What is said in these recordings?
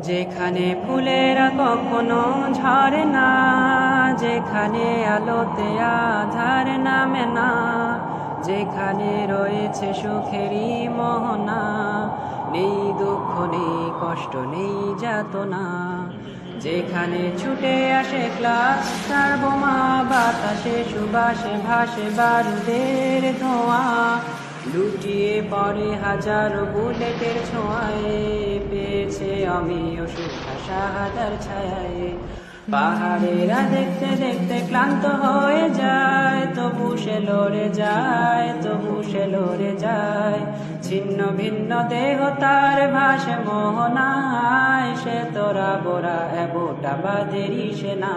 যেখানে ফুলেরা কখনো ঝরে না, যেখানে আলোতে আধার নামে না, যেখানে রয়েছে সুখেরই মোহনা, নেই দুঃখ, নেই কষ্ট, নেই যাতনা, যেখানে ছুটে আসে ক্লাস বোমা, বাতাসে সুবাসে ভাসে বারুদের ধোঁয়া, লুটিয়ে পড়ে হাজারো বুলেটের ছোঁয়ায়। আমি শাহাদার ছায়ায়। পাহাড়েরা দেখতে দেখতে ক্লান্ত হয়ে যায়, তবু সে লড়ে যায়, তবু সে লড়ে যায়। ছিন্ন ভিন্ন দেহ তার ভাসে মোহনায়, সে তোরা বোরা এবটা বাদেরই সেনা।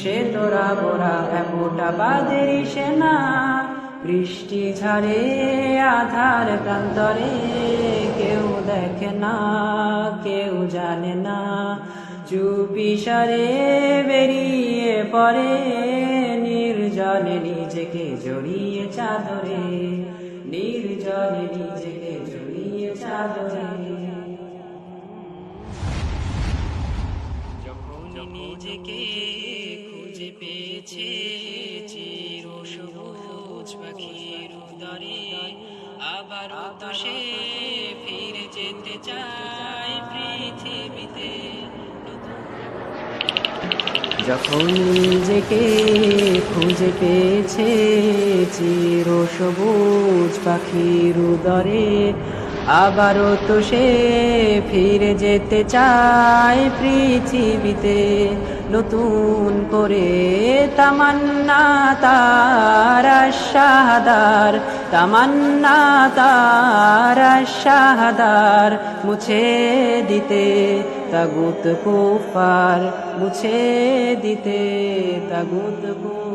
সে তোরা বোরা এবটা বাদেরই সেনা। বৃষ্টি ঝরে আধার প্রান্তরে কেউ দেখে না, কেউ জানে না। চুপি সরে বেরিয়ে পড়ে, নির্জনে নিজেকে জড়িয়ে চাদরে। নির্জনে নিজেকে জড়িয়ে চাদরে। নিজেকে খুঁজে পেয়েছে, চির সবুজ পাখির উদরে আবার সে যখন নিজেকে খুঁজে পেয়েছে চির সবুজ পাখির উদরে আবারও তো সে ফিরে যেতে চায় পৃথিবীতে। নতুন করে তামান্না তার শাহাদার তামান্না তার শাহাদার মুছে দিতে, তাগুত কুফার মুছে দিতে, তাগুত কুফার